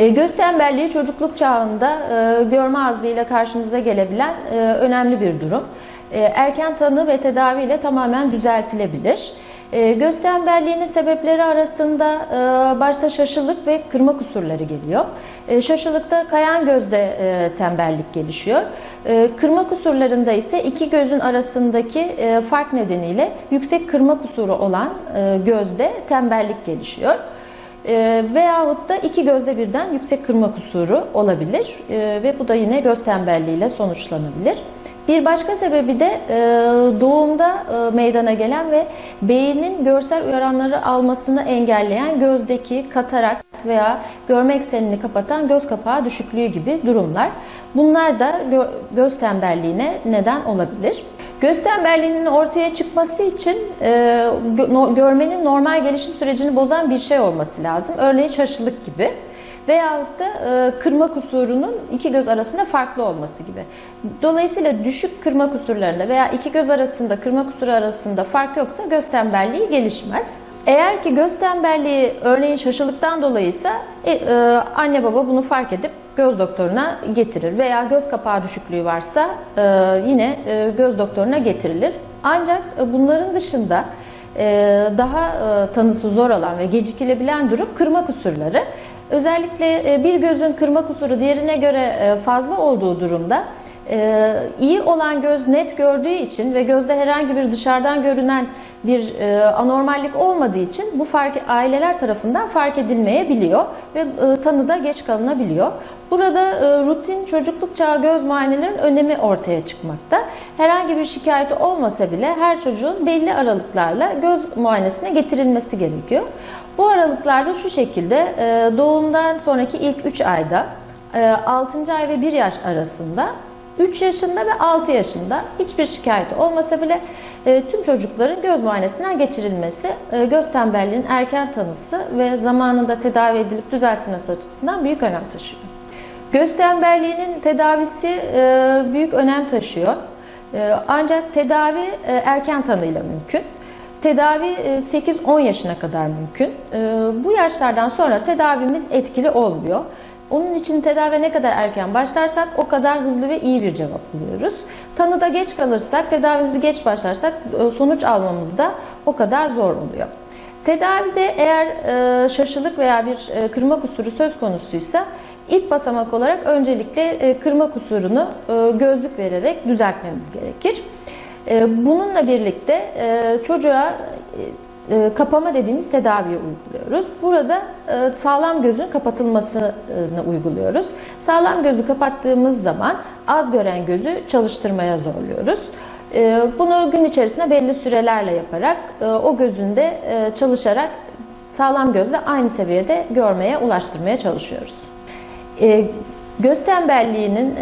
E, göz tembelliği çocukluk çağında e, görme azlığıyla karşımıza gelebilen e, önemli bir durum. E, erken tanı ve tedavi ile tamamen düzeltilebilir. E, göz tembelliğinin sebepleri arasında başta şaşılık ve kırma kusurları geliyor. Şaşılıkta kayan gözde e, tembellik gelişiyor. E, kırma kusurlarında ise iki gözün arasındaki fark nedeniyle yüksek kırma kusuru olan gözde tembellik gelişiyor. E, veyahut da iki gözde birden yüksek kırma kusuru olabilir E, ve bu da yine göz tembelliğiyle sonuçlanabilir. Bir başka sebebi de e, doğumda e, meydana gelen ve beynin görsel uyaranları almasını engelleyen gözdeki katarakt veya görme eksenini kapatan göz kapağı düşüklüğü gibi durumlar. Bunlar da gö- göz tembelliğine neden olabilir. Göz tembelliğinin ortaya çıkması için e, görmenin normal gelişim sürecini bozan bir şey olması lazım. Örneğin şaşılık gibi. Veyahut da e, kırma kusurunun iki göz arasında farklı olması gibi. Dolayısıyla düşük kırma kusurlarında veya iki göz arasında kırma kusuru arasında fark yoksa göz tembelliği gelişmez. Eğer ki göz tembelliği örneğin şaşılıktan dolayıysa e, e, anne baba bunu fark edip göz doktoruna getirir veya göz kapağı düşüklüğü varsa e, yine e, göz doktoruna getirilir. Ancak e, bunların dışında e, daha e, tanısı zor olan ve gecikilebilen durum kırma kusurları. Özellikle e, bir gözün kırma kusuru diğerine göre e, fazla olduğu durumda e, iyi olan göz net gördüğü için ve gözde herhangi bir dışarıdan görünen bir e, anormallik olmadığı için bu fark aileler tarafından fark edilmeyebiliyor ve e, tanıda geç kalınabiliyor. Burada e, rutin çocukluk çağı göz muayenelerinin önemi ortaya çıkmakta. Herhangi bir şikayeti olmasa bile her çocuğun belli aralıklarla göz muayenesine getirilmesi gerekiyor. Bu aralıklarda şu şekilde e, doğumdan sonraki ilk 3 ayda, e, 6. ay ve 1 yaş arasında 3 yaşında ve 6 yaşında hiçbir şikayeti olmasa bile tüm çocukların göz muayenesinden geçirilmesi e, göz tembelliğinin erken tanısı ve zamanında tedavi edilip düzeltilmesi açısından büyük önem taşıyor. Göz tembelliğinin tedavisi e, büyük önem taşıyor. E, ancak tedavi e, erken tanıyla mümkün. Tedavi e, 8-10 yaşına kadar mümkün. E, Bu yaşlardan sonra tedavimiz etkili olmuyor. Onun için tedavi ne kadar erken başlarsak o kadar hızlı ve iyi bir cevap buluyoruz. Tanıda geç kalırsak, tedavimizi geç başlarsak e, sonuç almamız da o kadar zor oluyor. Tedavide eğer e, şaşılık veya bir e, kırma kusuru söz konusuysa ilk basamak olarak öncelikle kırma kusurunu gözlük vererek düzeltmemiz gerekir. Bununla birlikte çocuğa e, kapama dediğimiz tedaviyi uyguluyoruz. Burada e, sağlam gözün kapatılmasını uyguluyoruz. Sağlam gözü kapattığımız zaman az gören gözü çalıştırmaya zorluyoruz. E, Bunu gün içerisinde belli sürelerle yaparak o gözünde çalışarak sağlam gözle aynı seviyede görmeye ulaştırmaya çalışıyoruz. Göz tembelliğinin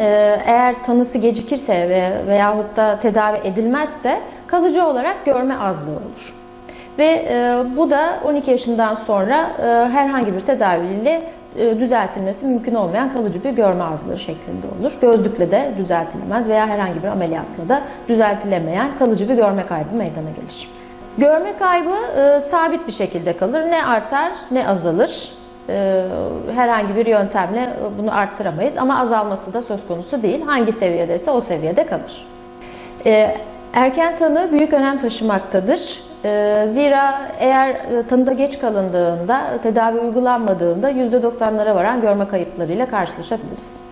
eğer tanısı gecikirse ve veyahut da tedavi edilmezse kalıcı olarak görme azlığı olur. Ve e, bu da 12 yaşından sonra e, herhangi bir tedaviyle e, düzeltilmesi mümkün olmayan kalıcı bir görme azlığı şeklinde olur. Gözlükle de düzeltilemez veya herhangi bir ameliyatla da düzeltilemeyen kalıcı bir görme kaybı meydana gelir. Görme kaybı e, sabit bir şekilde kalır. Ne artar ne azalır. E, herhangi bir yöntemle bunu arttıramayız ama azalması da söz konusu değil. Hangi seviyedeyse o seviyede kalır. E, erken tanı büyük önem taşımaktadır. E, zira eğer tanıda geç kalındığında, tedavi uygulanmadığında %90'lara varan görme kayıplarıyla karşılaşabiliriz.